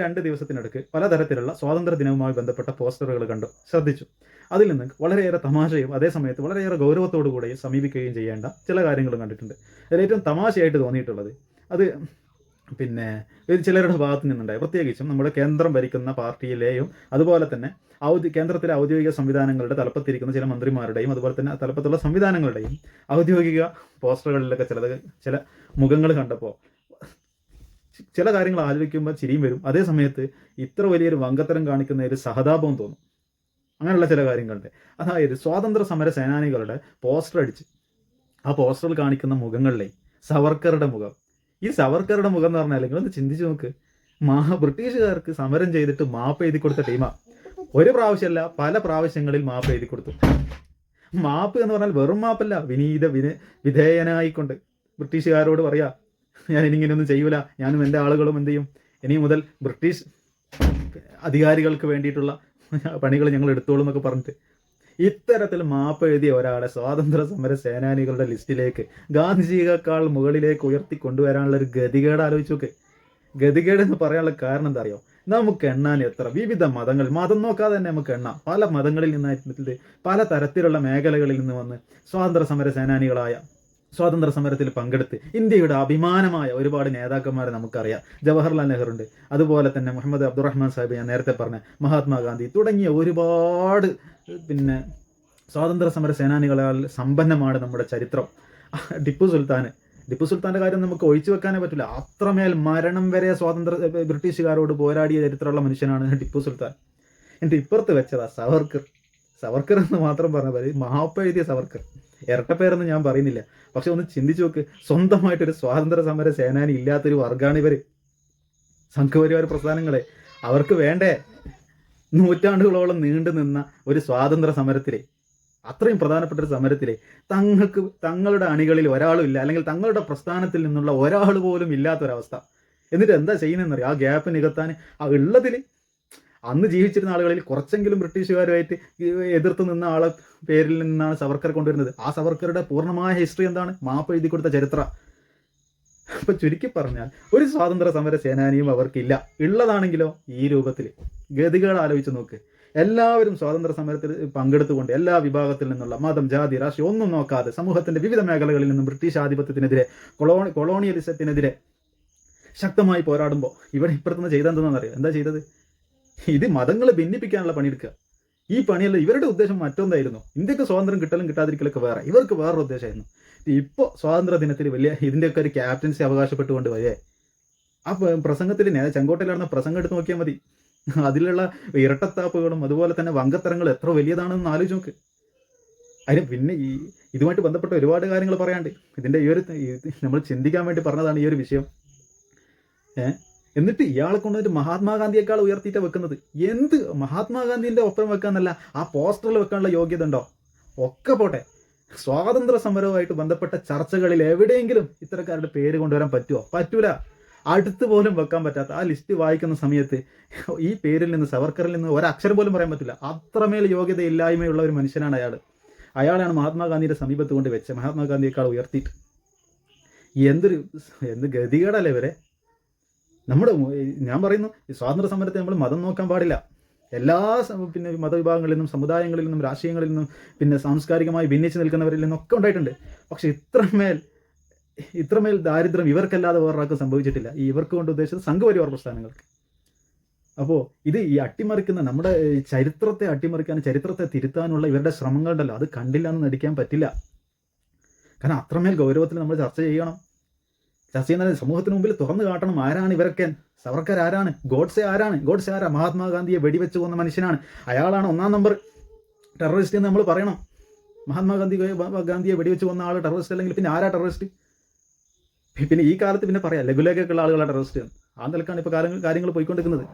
രണ്ട് ദിവസത്തിനടുക്ക് പലതരത്തിലുള്ള സ്വാതന്ത്ര്യ ദിനവുമായി ബന്ധപ്പെട്ട പോസ്റ്ററുകൾ കണ്ടു. ശ്രദ്ധിച്ചു. അതിൽ നിന്ന് വളരെയേറെ തമാശയും അതേസമയത്ത് വളരെയേറെ ഗൗരവത്തോടു കൂടി സമീപിക്കുകയും ചെയ്യേണ്ട ചില കാര്യങ്ങളും കണ്ടിട്ടുണ്ട്. അതിൽ ഏറ്റവും തമാശയായിട്ട് തോന്നിയിട്ടുള്ളത് അത് പിന്നെ ചിലരുടെ ഭാഗത്ത് നിന്നുണ്ടായി. പ്രത്യേകിച്ചും നമ്മുടെ കേന്ദ്രം ഭരിക്കുന്ന പാർട്ടിയിലെയും അതുപോലെ തന്നെ ഔദ്യ കേന്ദ്രത്തിലെ ഔദ്യോഗിക സംവിധാനങ്ങളുടെ തലപ്പത്തിരിക്കുന്ന ചില മന്ത്രിമാരുടെയും അതുപോലെ തന്നെ തലപ്പത്തുള്ള സംവിധാനങ്ങളുടെയും ഔദ്യോഗിക പോസ്റ്ററുകളിലൊക്കെ ചിലത് ചില മുഖങ്ങൾ കണ്ടപ്പോൾ ചില കാര്യങ്ങൾ ആലോചിക്കുമ്പോൾ ചിരിയും വരും. അതേ സമയത്ത് ഇത്ര വലിയൊരു വങ്കത്തരം കാണിക്കുന്ന ഒരു സഹതാപവും തോന്നും. അങ്ങനെയുള്ള ചില കാര്യങ്ങളുണ്ട്. അതായത് സ്വാതന്ത്ര്യ സമര സേനാനികളുടെ പോസ്റ്റർ അടിച്ച് ആ പോസ്റ്ററിൽ കാണിക്കുന്ന മുഖങ്ങളിലെ സവർക്കറുടെ മുഖം. ഈ സവർക്കറുടെ മുഖം എന്ന് പറഞ്ഞാൽ നിങ്ങളൊന്ന് ചിന്തിച്ചു നോക്ക്. മാ ബ്രിട്ടീഷുകാർക്ക് സമരം ചെയ്തിട്ട് മാപ്പ് എഴുതി കൊടുത്ത ടീമാ ഒരു പ്രാവശ്യമല്ല പല പ്രാവശ്യങ്ങളിൽ മാപ്പ് എഴുതി കൊടുത്തു. മാപ്പ് എന്ന് പറഞ്ഞാൽ വെറും മാപ്പല്ല വിനീത വിന വിധേയനായിക്കൊണ്ട്. ബ്രിട്ടീഷുകാരോട് പറയാ ഞാൻ ഇനിങ്ങനെയൊന്നും ചെയ്യൂല. ഞാനും എന്റെ ആളുകളും എന്ത് ചെയ്യും? ഇനി മുതൽ ബ്രിട്ടീഷ് അധികാരികൾക്ക് വേണ്ടിയിട്ടുള്ള പണികൾ ഞങ്ങൾ എടുത്തോളും എന്നൊക്കെ പറഞ്ഞിട്ട് ഇത്തരത്തിൽ മാപ്പ് എഴുതിയ ഒരാളെ സ്വാതന്ത്ര്യ സമര സേനാനികളുടെ ലിസ്റ്റിലേക്ക് ഗാന്ധിജിയേക്കാൾ മുകളിലേക്ക് ഉയർത്തി കൊണ്ടുവരാനുള്ള ഒരു ഗതികേട് ആലോചിച്ചു നോക്ക്. ഗതികേട് എന്ന് പറയാനുള്ള കാരണം എന്താ അറിയോ? നമുക്ക് എണ്ണാൻ എത്ര? വിവിധ മതങ്ങൾ. മതം നോക്കാതെ തന്നെ നമുക്ക് എണ്ണാം. പല മതങ്ങളിൽ നിന്നായിട്ട് പല തരത്തിലുള്ള മേഖലകളിൽ നിന്ന് വന്ന് സ്വാതന്ത്ര്യ സമര സേനാനികളായ സ്വാതന്ത്ര്യ സമരത്തിൽ പങ്കെടുത്ത് ഇന്ത്യയുടെ അഭിമാനമായ ഒരുപാട് നേതാക്കന്മാരെ നമുക്കറിയാം. ജവഹർലാൽ നെഹ്റു ഉണ്ട് അതുപോലെ തന്നെ മുഹമ്മദ് അബ്ദുറഹ്മാൻ സാഹിബ് ഞാൻ നേരത്തെ പറഞ്ഞ മഹാത്മാഗാന്ധി തുടങ്ങിയ ഒരുപാട് പിന്നെ സ്വാതന്ത്ര്യ സമര സേനാനികളാൽ സമ്പന്നമാണ് നമ്മുടെ ചരിത്രം. ടിപ്പു സുൽത്താൻ ടിപ്പു സുൽത്താന്റെ കാര്യം നമുക്ക് ഒഴിച്ചു വെക്കാനേ പറ്റില്ല അത്രമേൽ മരണം വരെ സ്വാതന്ത്ര്യ ബ്രിട്ടീഷുകാരോട് പോരാടിയ ചരിത്രമുള്ള മനുഷ്യനാണ് ടിപ്പു സുൽത്താൻ. എന്നിട്ട് ഇപ്പുറത്ത് വെച്ചതാ സവർക്കർ. സവർക്കർ എന്ന് മാത്രം പറഞ്ഞ പോലെ മഹാപ്പ എഴുതിയ സവർക്കർ. ഇരട്ടപ്പേരെന്ന് ഞാൻ പറയുന്നില്ല. പക്ഷെ ഒന്ന് ചിന്തിച്ചു നോക്ക്. സ്വന്തമായിട്ടൊരു സ്വാതന്ത്ര്യ സമര സേനാനി ഇല്ലാത്തൊരു വർഗാണിവര്. സംഘപരിവാര പ്രസ്ഥാനങ്ങളെ. അവർക്ക് വേണ്ടേ നൂറ്റാണ്ടുകളോളം നീണ്ടു നിന്ന ഒരു സ്വാതന്ത്ര്യ സമരത്തിലെ അത്രയും പ്രധാനപ്പെട്ട ഒരു സമരത്തിലെ തങ്ങൾക്ക് തങ്ങളുടെ അണികളിൽ ഒരാളും ഇല്ല അല്ലെങ്കിൽ തങ്ങളുടെ പ്രസ്ഥാനത്തിൽ നിന്നുള്ള ഒരാൾ പോലും ഇല്ലാത്തൊരവസ്ഥ. എന്നിട്ട് എന്താ ചെയ്യുന്നതെന്നറിയാം? ആ ഗ്യാപ്പ് നികത്താൻ ആ ഉള്ളതിൽ അന്ന് ജീവിച്ചിരുന്ന ആളുകളിൽ കുറച്ചെങ്കിലും ബ്രിട്ടീഷുകാരുമായിട്ട് എതിർത്ത് നിന്ന ആളെ പേരിൽ നിന്നാണ് സവർക്കർ കൊണ്ടുവരുന്നത്. ആ സവർക്കറുടെ പൂർണമായ ഹിസ്റ്ററി എന്താണ്? മാപ്പ് എഴുതി കൊടുത്ത ചരിത്ര. അപ്പൊ ചുരുക്കി പറഞ്ഞാൽ ഒരു സ്വാതന്ത്ര്യ സമര സേനാനിയും അവർക്കില്ല. ഉള്ളതാണെങ്കിലോ ഈ രൂപത്തിൽ ഗതികൾ ആലോചിച്ച് നോക്ക്. എല്ലാവരും സ്വാതന്ത്ര്യ സമരത്തിൽ പങ്കെടുത്തുകൊണ്ട് എല്ലാ വിഭാഗത്തിൽ നിന്നുള്ള മതം ജാതി രാഷ്ട്രീയ ഒന്നും നോക്കാതെ സമൂഹത്തിന്റെ വിവിധ മേഖലകളിൽ നിന്നും ബ്രിട്ടീഷ് ആധിപത്യത്തിനെതിരെ കൊളോണി കൊളോണിയലിസത്തിനെതിരെ ശക്തമായി പോരാടുമ്പോൾ ഇവിടെ ഇപ്പുറത്തുനിന്ന് ചെയ്തെന്താണെന്നറിയോ എന്താ ചെയ്തത്? ഇത് മതങ്ങളെ ഭിന്നിപ്പിക്കാനുള്ള പണിയെടുക്കുക. ഈ പണിയല്ല ഇവരുടെ ഉദ്ദേശം മറ്റൊന്നായിരുന്നു. ഇന്ത്യയ്ക്ക് സ്വാതന്ത്ര്യം കിട്ടലും കിട്ടാതിരിക്കലൊക്കെ വേറെ. ഇവർക്ക് വേറൊരു ഉദ്ദേശമായിരുന്നു. ഇപ്പോൾ സ്വാതന്ത്ര്യ ദിനത്തിൽ വലിയ ഇതിന്റെയൊക്കെ ഒരു ക്യാപ്റ്റൻസി അവകാശപ്പെട്ടുകൊണ്ട് വരെ ആ പ്രസംഗത്തിൽ നേരെ ചെങ്കോട്ടയിൽ നടന്ന പ്രസംഗം എടുത്ത് നോക്കിയാൽ മതി. അതിലുള്ള ഇരട്ടത്താപ്പുകളും അതുപോലെ തന്നെ വങ്കത്തരങ്ങൾ എത്ര വലിയതാണെന്ന് ആലോചിച്ച് നോക്ക്. അതിന് പിന്നെ ഈ ഇതുമായിട്ട് ബന്ധപ്പെട്ട ഒരുപാട് കാര്യങ്ങൾ പറയാണ്ട് ഇതിന്റെ ഈ ഒരു നമ്മൾ ചിന്തിക്കാൻ വേണ്ടി പറഞ്ഞതാണ് ഈ ഒരു വിഷയം. ഏ? എന്നിട്ട് ഇയാളെ കൊണ്ടുവന്നിട്ട് മഹാത്മാഗാന്ധിയേക്കാൾ ഉയർത്തിയിട്ട് വെക്കുന്നത്. എന്ത് മഹാത്മാഗാന്ധിന്റെ ഒപ്പം വെക്കാന്നല്ല ആ പോസ്റ്ററിൽ വെക്കാനുള്ള യോഗ്യത ഉണ്ടോ? ഒക്കെ പോട്ടെ. സ്വാതന്ത്ര്യ സമരവുമായിട്ട് ബന്ധപ്പെട്ട ചർച്ചകളിൽ എവിടെയെങ്കിലും ഇത്തരക്കാരുടെ പേര് കൊണ്ടുവരാൻ പറ്റുമോ പറ്റൂല. അടുത്ത് പോലും വെക്കാൻ പറ്റാത്ത ആ ലിസ്റ്റ് വായിക്കുന്ന സമയത്ത് ഈ പേരിൽ നിന്ന് സവർക്കറിൽ നിന്ന് ഒരക്ഷരം പോലും പറയാൻ പറ്റില്ല അത്രമേൽ യോഗ്യത ഇല്ലായ്മയുള്ള ഒരു മനുഷ്യനാണ് അയാൾ അയാളാണ് മഹാത്മാഗാന്ധിയുടെ സമീപത്ത് കൊണ്ട് വെച്ചത്. മഹാത്മാഗാന്ധിയേക്കാൾ ഉയർത്തിയിട്ട്. എന്തൊരു എന്ത് ഗതികേടല്ലേ ഇവരെ? നമ്മുടെ ഞാൻ പറയുന്നു ഈ സ്വാതന്ത്ര്യ സമരത്തെ നമ്മൾ മതം നോക്കാൻ പാടില്ല. എല്ലാ പിന്നെ മതവിഭാഗങ്ങളിൽ നിന്നും സമുദായങ്ങളിൽ നിന്നും രാഷ്ട്രീയങ്ങളിൽ നിന്നും പിന്നെ സാംസ്കാരികമായി ഭിന്നിച്ച് നിൽക്കുന്നവരിൽ നിന്നൊക്കെ ഉണ്ടായിട്ടുണ്ട്. പക്ഷെ ഇത്രമേൽ ഇത്രമേൽ ദാരിദ്ര്യം ഇവർക്കല്ലാതെ വേറൊരാൾക്കും സംഭവിച്ചിട്ടില്ല. ഈ ഇവർക്ക് കൊണ്ട് ഉദ്ദേശിച്ചത് സംഘപരിവാർ പ്രസ്ഥാനങ്ങൾക്ക്. അപ്പോൾ ഇത് ഈ അട്ടിമറിക്കുന്ന നമ്മുടെ ചരിത്രത്തെ അട്ടിമറിക്കാൻ ചരിത്രത്തെ തിരുത്താനുള്ള ഇവരുടെ ശ്രമങ്ങളുണ്ടല്ലോ. അത് കണ്ടില്ല എന്ന് നടിക്കാൻ പറ്റില്ല. കാരണം അത്രമേൽ ഗൗരവത്തിൽ നമ്മൾ ചർച്ച ചെയ്യണം. ചെയ്യുന്ന സമൂഹത്തിന് മുമ്പിൽ തുറന്നു കാട്ടണം. ആരാണ് ഇവരൊക്കെ? സവർക്കർ ആരാണ്? ഗോഡ്സെ ആരാണ്? ഗോഡ്സെ ആരാ? മഹാത്മാഗാന്ധിയെ വെടിവെച്ച് കൊന്ന മനുഷ്യനാണ്. അയാളാണ് ഒന്നാം നമ്പർ. ടെററിസ്റ്റ് എന്ന് നമ്മൾ പറയണം. മഹാത്മാഗാന്ധി ഗാന്ധിയെ വെടിവെച്ച് കൊന്ന ആൾ ടെററിസ്റ്റ് അല്ലെങ്കിൽ പിന്നെ ആരാ ടെററിസ്റ്റ് പിന്നെ ഈ കാലത്ത് പിന്നെ പറയാം. ലഘുലേഖക്കുള്ള ആളുകളാണ് ടെററിസ്റ്റ് ആ നിലക്കാണ് ഇപ്പോൾ കാര്യങ്ങൾ കാര്യങ്ങൾ പോയിക്കൊണ്ടിരിക്കുന്നത്.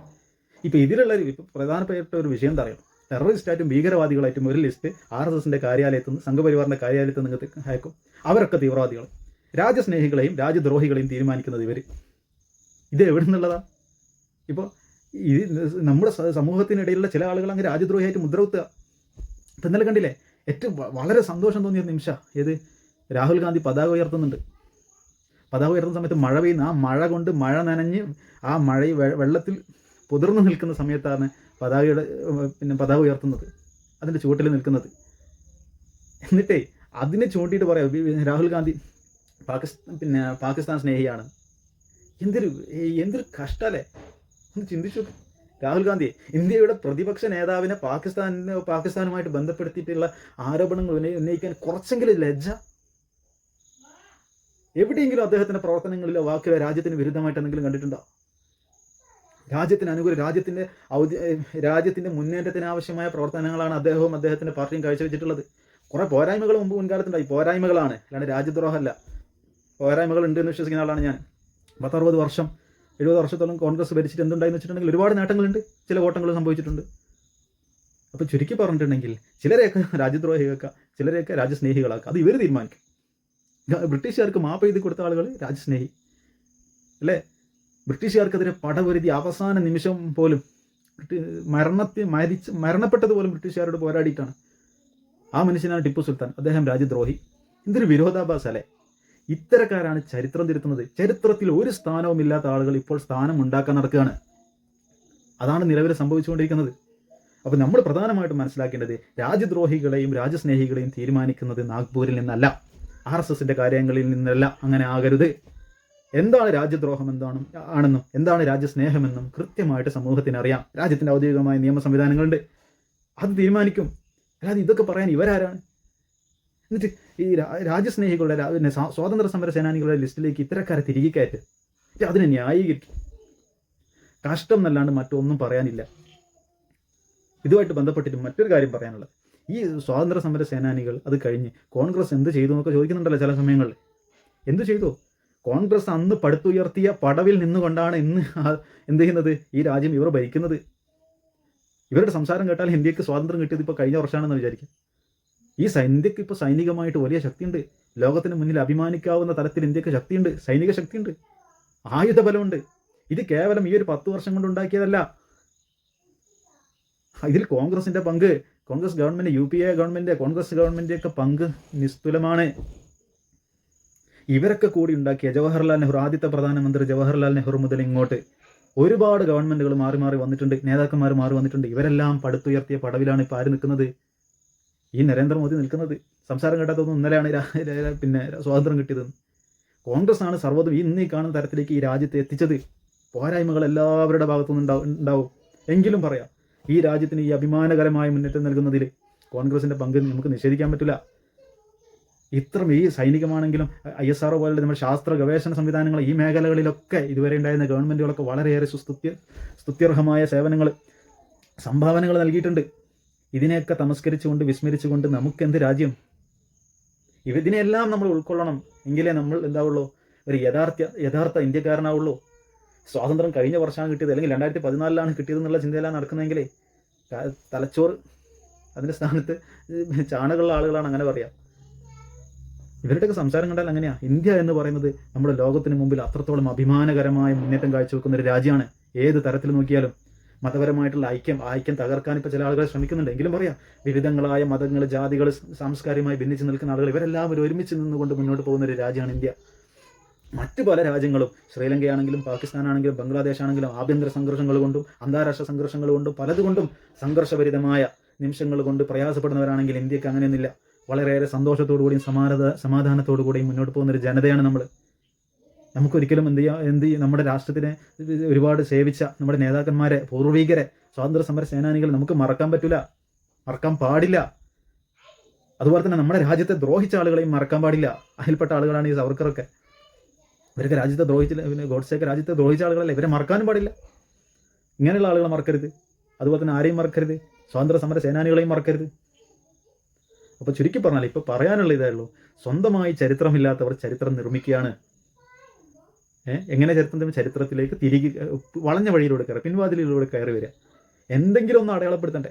ഇപ്പോൾ ഇതിലുള്ള ഒരു പ്രധാനപ്പെട്ട ഒരു വിഷയം എന്താ അറിയാം? ടെററിസ്റ്റായിട്ടും ഭീകരവാദികളായിട്ടും ഒരു ലിസ്റ്റ് ആർ എസ് എസിന്റെ കാര്യാലയത്തിൽ നിന്ന് സംഘപരിവാറിന്റെ കാര്യാലയത്തിൽ നിങ്ങൾക്ക് അയക്കും അവരൊക്കെ തീവ്രവാദികൾ രാജ്യസ്നേഹികളെയും രാജ്യദ്രോഹികളെയും തീരുമാനിക്കുന്നത് ഇവർ ഇത് എവിടെ നിന്നുള്ളതാ ഇപ്പോൾ ഇത് നമ്മുടെ സമൂഹത്തിനിടയിലുള്ള ചില ആളുകൾ അങ്ങ് രാജ്യദ്രോഹിയായിട്ട് മുദ്രകുത്തുക. ഇപ്പം ഇന്നലെ കണ്ടില്ലേ? ഏറ്റവും വളരെ സന്തോഷം തോന്നിയ നിമിഷ. ഏത്? രാഹുൽ ഗാന്ധി പതാക ഉയർത്തുന്നുണ്ട്. പതാക ഉയർത്തുന്ന സമയത്ത് മഴ പെയ്യുന്ന ആ മഴ കൊണ്ട് മഴ നനഞ്ഞ് ആ മഴ വെള്ളത്തിൽ പുതിർന്നു നിൽക്കുന്ന സമയത്താണ് പതാകയുടെ പിന്നെ പതാക ഉയർത്തുന്നത്. അതിന്റെ ചുവട്ടിൽ നിൽക്കുന്നത്. എന്നിട്ടേ അതിനെ ചൂണ്ടിയിട്ട് പറയാം. രാഹുൽ ഗാന്ധി പാകിസ്ഥാൻ പിന്നെ പാകിസ്ഥാൻ സ്നേഹിയാണ്. എന്തൊരു എന്തൊരു കഷ്ടല്ലേ? ഒന്ന് ചിന്തിച്ചു രാഹുൽ ഗാന്ധി ഇന്ത്യയുടെ പ്രതിപക്ഷ നേതാവിനെ പാകിസ്ഥാനിന് പാകിസ്ഥാനുമായിട്ട് ബന്ധപ്പെടുത്തിയിട്ടുള്ള ആരോപണങ്ങൾ ഉന്നയിക്കാൻ കുറച്ചെങ്കിലും ലജ്ജ. എവിടെയെങ്കിലും അദ്ദേഹത്തിന്റെ പ്രവർത്തനങ്ങളിലോ വാക്കിലോ രാജ്യത്തിന് വിരുദ്ധമായിട്ട് എന്തെങ്കിലും കണ്ടിട്ടുണ്ടോ? രാജ്യത്തിന് അനുകൂല രാജ്യത്തിന്റെ ഔദ്യ രാജ്യത്തിന്റെ മുന്നേറ്റത്തിന് ആവശ്യമായ പ്രവർത്തനങ്ങളാണ് അദ്ദേഹവും അദ്ദേഹത്തിന്റെ പാർട്ടിയും കാഴ്ചവെച്ചിട്ടുള്ളത്. കുറേ പോരായ്മകൾ മുമ്പ് മുൻകാലത്തുണ്ടായി. പോരായ്മകളാണ്. അല്ലാണ്ട് രാജ്യദ്രോഹമല്ല. പോരായ്മകൾ ഉണ്ട് എന്ന് വിശ്വസിക്കുന്ന ആളാണ് ഞാൻ. പത്തറുപത് വർഷം എഴുപത് വർഷത്തോളം കോൺഗ്രസ് ഭരിച്ചിട്ട് എന്തുണ്ടായെന്ന് വെച്ചിട്ടുണ്ടെങ്കിൽ ഒരുപാട് നേട്ടങ്ങളുണ്ട്. ചില ഓട്ടങ്ങൾ സംഭവിച്ചിട്ടുണ്ട്. അപ്പോൾ ചുരുക്കി പറഞ്ഞിട്ടുണ്ടെങ്കിൽ ചിലരെയൊക്കെ രാജ്യദ്രോഹിയാക്കാം ചിലരെയൊക്കെ രാജ്യസ്നേഹികളാക്കുക അത് ഇവർ തീരുമാനിക്കും. ബ്രിട്ടീഷുകാർക്ക് മാപ്പ് എഴുതി കൊടുത്ത ആളുകൾ രാജ്യസ്നേഹി. അല്ലേ? ബ്രിട്ടീഷുകാർക്കെതിരെ പടപൊരുതി അവസാന നിമിഷം പോലും മരണത്തെ മരണത്തിൽ മരിച്ച് മരണപ്പെട്ടത് പോലും ബ്രിട്ടീഷുകാരോട് പോരാടിയിട്ടാണ് ആ മനുഷ്യനാണ് ടിപ്പു സുൽത്താൻ. അദ്ദേഹം രാജ്യദ്രോഹി. എന്തൊരു വിരോധാഭാസ അല്ലേ? ഇത്തരക്കാരാണ് ചരിത്രം തിരുത്തുന്നത്. ചരിത്രത്തിൽ ഒരു സ്ഥാനവും ഇല്ലാത്ത ആളുകൾ ഇപ്പോൾ സ്ഥാനം ഉണ്ടാക്കാൻ നടക്കുകയാണ്. അതാണ് നിലവിൽ സംഭവിച്ചുകൊണ്ടിരിക്കുന്നത്. അപ്പോൾ നമ്മൾ പ്രധാനമായിട്ടും മനസ്സിലാക്കേണ്ടത് രാജ്യദ്രോഹികളെയും രാജ്യസ്നേഹികളെയും തീരുമാനിക്കുന്നത് നാഗ്പൂരിൽ നിന്നല്ല. ആർ എസ് എസിന്റെ കാര്യങ്ങളിൽ നിന്നല്ല. അങ്ങനെ ആകരുത്. എന്താണ് രാജ്യദ്രോഹം എന്താണ് ആണെന്നും എന്താണ് രാജ്യസ്നേഹമെന്നും കൃത്യമായിട്ട് സമൂഹത്തിന് അറിയാം. രാജ്യത്തിന്റെ ഔദ്യോഗികമായ നിയമ സംവിധാനങ്ങളുണ്ട് അത് തീരുമാനിക്കും. അല്ലാതെ ഇതൊക്കെ പറയാൻ ഇവരാരാണ്? എന്നിട്ട് ഈ രാജ്യസ്നേഹികളുടെ പിന്നെ സ്വാതന്ത്ര്യ സമര സേനാനികളുടെ ലിസ്റ്റിലേക്ക് ഇത്തരക്കാരെ തിരികെ കയറ്റ്. അതിനെ ന്യായീകരിക്കും. കഷ്ടം എന്നല്ലാണ്ട് മറ്റൊന്നും പറയാനില്ല. ഇതുമായിട്ട് ബന്ധപ്പെട്ടിട്ട് മറ്റൊരു കാര്യം പറയാനുള്ളത്. ഈ സ്വാതന്ത്ര്യ സമര സേനാനികൾ അത് കഴിഞ്ഞ് കോൺഗ്രസ് എന്ത് ചെയ്തു എന്നൊക്കെ ചോദിക്കുന്നുണ്ടല്ലോ ചില സമയങ്ങളിൽ. എന്ത് ചെയ്തു? കോൺഗ്രസ് അന്ന് പടുത്തുയർത്തിയ പടവിൽ നിന്നുകൊണ്ടാണ് ഇന്ന് എന്ത് ചെയ്യുന്നത്? ഈ രാജ്യം ഇവർ ഭരിക്കുന്നത്. ഇവരുടെ സംസാരം കേട്ടാൽ ഇന്ത്യയ്ക്ക് സ്വാതന്ത്ര്യം കിട്ടിയത് ഇപ്പോൾ കഴിഞ്ഞ വർഷമാണെന്ന് വിചാരിക്കും. ഈ ഇന്ത്യയ്ക്ക് ഇപ്പോൾ സൈനികമായിട്ട് വലിയ ശക്തിയുണ്ട്. ലോകത്തിന് മുന്നിൽ അഭിമാനിക്കാവുന്ന തരത്തിൽ ഇന്ത്യയ്ക്ക് ശക്തിയുണ്ട്. സൈനിക ശക്തിയുണ്ട്. ആയുധബലമുണ്ട്. ഇത് കേവലം ഈ ഒരു പത്ത് വർഷം കൊണ്ട് ഉണ്ടാക്കിയതല്ല. ഇതിൽ കോൺഗ്രസിന്റെ പങ്ക് Congress government U P A government Congress government ഒക്കെ പങ്ക് നിസ്തുലമാണ്. ഇവരൊക്കെ കൂടി ഉണ്ടാക്കിയ ജവഹർലാൽ നെഹ്റു ആദ്യത്തെ പ്രധാനമന്ത്രി ജവഹർലാൽ നെഹ്റു മുതൽ ഇങ്ങോട്ട് ഒരുപാട് ഗവൺമെന്റുകൾ മാറി മാറി വന്നിട്ടുണ്ട്. നേതാക്കന്മാർ മാറി വന്നിട്ടുണ്ട്. ഇവരെല്ലാം പടുത്തുയർത്തിയ പടവിലാണ് ഇപ്പോൾ ആര് നിൽക്കുന്നത്? ഈ നരേന്ദ്രമോദി നിൽക്കുന്നത്. സംസാരം കേട്ടാത്തൊന്നും ഇന്നലെയാണ് പിന്നെ സ്വാതന്ത്ര്യം കിട്ടിയത് കോൺഗ്രസ് ആണ് സർവതും ഇന്ന് ഈ കാണുന്ന തരത്തിലേക്ക് ഈ രാജ്യത്തെ എത്തിച്ചത്. പോരായ്മകൾ എല്ലാവരുടെ ഭാഗത്തുനിന്ന് ഉണ്ടാവും ഉണ്ടാവും. എങ്കിലും പറയാം ഈ രാജ്യത്തിന് ഈ അഭിമാനകരമായ മുന്നേറ്റം നൽകുന്നതിൽ കോൺഗ്രസിന്റെ പങ്ക് നമുക്ക് നിഷേധിക്കാൻ പറ്റില്ല. ഇത്ര ഈ സൈനികമാണെങ്കിലും ഐ എസ് ആർ പോലുള്ള നമ്മുടെ ശാസ്ത്ര ഗവേഷണ സംവിധാനങ്ങൾ ഈ മേഖലകളിലൊക്കെ ഇതുവരെ ഉണ്ടായിരുന്ന ഗവൺമെന്റുകളൊക്കെ വളരെയേറെ സുസ്തുത്യ സ്തുത്യർഹമായ സേവനങ്ങൾ സംഭാവനകൾ നൽകിയിട്ടുണ്ട്. ഇതിനെയൊക്കെ തമസ്കരിച്ചുകൊണ്ട് വിസ്മരിച്ചുകൊണ്ട് നമുക്കെന്ത് രാജ്യം? ഇതിനെല്ലാം നമ്മൾ ഉൾക്കൊള്ളണം. എങ്കിലേ നമ്മൾ എന്താവുള്ളൂ? ഒരു യഥാർത്ഥ യഥാർത്ഥ ഇന്ത്യക്കാരനാവുള്ളൂ. സ്വാതന്ത്ര്യം കഴിഞ്ഞ വർഷമാണ് കിട്ടിയത്. അല്ലെങ്കിൽ രണ്ടായിരത്തി പതിനാലിലാണ് കിട്ടിയത് എന്നുള്ള ചിന്തയിലാണ് നടക്കുന്നതെങ്കിലേ തലച്ചോർ അതിന്റെ സ്ഥാനത്ത് ചാണകമുള്ള ആളുകളാണ് അങ്ങനെ പറയാം. ഇവരുടെയൊക്കെ സംസാരം കണ്ടാൽ അങ്ങനെയാ. ഇന്ത്യ എന്ന് പറയുന്നത് നമ്മുടെ ലോകത്തിന് മുമ്പിൽ അത്രത്തോളം അഭിമാനകരമായ മുന്നേറ്റം കാഴ്ചവെക്കുന്ന ഒരു രാജ്യമാണ്. ഏത് തരത്തിൽ നോക്കിയാലും. മതപരമായിട്ടുള്ള ഐക്യം ഐക്യം തകർക്കാൻ ഇപ്പോൾ ചില ആളുകൾ ശ്രമിക്കുന്നുണ്ട്. എങ്കിലും പറയാം വിവിധങ്ങളായ മതങ്ങൾ ജാതികൾ സാംസ്കാരികമായി ഭിന്നിച്ച് നിൽക്കുന്ന ആളുകൾ ഇവരെല്ലാവരും ഒരുമിച്ച് നിന്നുകൊണ്ട് മുന്നോട്ട് പോകുന്ന ഒരു രാജ്യമാണ് ഇന്ത്യ. മറ്റു പല രാജ്യങ്ങളും ശ്രീലങ്കയാണെങ്കിലും പാകിസ്ഥാനാണെങ്കിലും ബംഗ്ലാദേശ് ആണെങ്കിലും ആഭ്യന്തര സംഘർഷങ്ങൾ കൊണ്ടും അന്താരാഷ്ട്ര സംഘർഷങ്ങൾ കൊണ്ടും പലതുകൊണ്ടും സംഘർഷഭരിതമായ നിമിഷങ്ങൾ കൊണ്ട് പ്രയാസപ്പെടുന്നവരാണെങ്കിൽ ഇന്ത്യയ്ക്ക് അങ്ങനെയൊന്നുമില്ല വളരെയേറെ സന്തോഷത്തോടു കൂടിയും സമാനത സമാധാനത്തോടു കൂടിയും മുന്നോട്ട് പോകുന്ന ഒരു ജനതയാണ് നമ്മൾ നമുക്കൊരിക്കലും എന്ത് ചെയ്യാം എന്ത് നമ്മുടെ രാഷ്ട്രത്തിനെ ഒരുപാട് സേവിച്ച നമ്മുടെ നേതാക്കന്മാരെ പൂർവികരെ സ്വാതന്ത്ര്യ സമര സേനാനികൾ നമുക്ക് മറക്കാൻ പറ്റില്ല മറക്കാൻ പാടില്ല. അതുപോലെ തന്നെ നമ്മുടെ രാജ്യത്തെ ദ്രോഹിച്ച ആളുകളെയും മറക്കാൻ പാടില്ല. അതിൽപ്പെട്ട ആളുകളാണ് ഈ സവർക്കറൊക്കെ ഇവരൊക്കെ രാജ്യത്തെ ദ്രോഹിച്ചില്ല. പിന്നെ ഗോഡ്സേക്ക് രാജ്യത്തെ ദ്രോഹിച്ച ആളുകളല്ല? ഇവരെ മറക്കാനും പാടില്ല. ഇങ്ങനെയുള്ള ആളുകളെ മറക്കരുത്. അതുപോലെ തന്നെ ആരെയും മറക്കരുത്. സ്വാതന്ത്ര്യ സമര സേനാനികളെയും മറക്കരുത്. അപ്പോൾ ചുരുക്കി പറഞ്ഞാൽ ഇപ്പോൾ പറയാനുള്ള ഇതേ ഉള്ളൂ. സ്വന്തമായി ചരിത്രമില്ലാത്തവർ ചരിത്രം നിർമ്മിക്കുകയാണ്. എങ്ങനെ ചരിത്രം തമ്മിൽ ചരിത്രത്തിലേക്ക് തിരികെ വളഞ്ഞ വഴിയിലൂടെ കയറി പിൻവാതിലിലൂടെ കയറി വരിക. എന്തെങ്കിലും ഒന്ന് അടയാളപ്പെടുത്തണ്ടേ?